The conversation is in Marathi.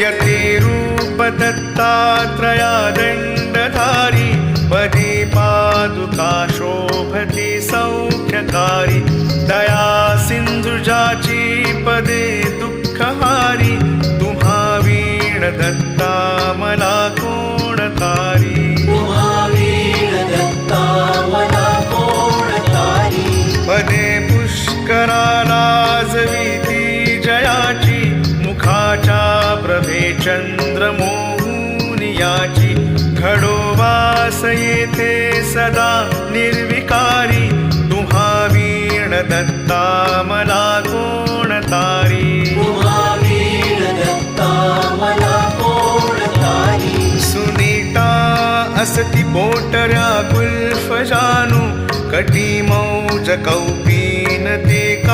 यतिरूप दत्तात्रया दण्डधारी पादुका शोभति सौख्यकारी दया सिन्धुजाची पदे दुःखहारी तुम्हा वीण दत्ता मला प्रभे चंद्र मोहून याची घडो वास येथे सदा निर्विकारी तुम्हा वीण दत्ता मला कोण तारी? सुनीता असती पोटऱ्या कुल्फ जानू कटी मौज कौ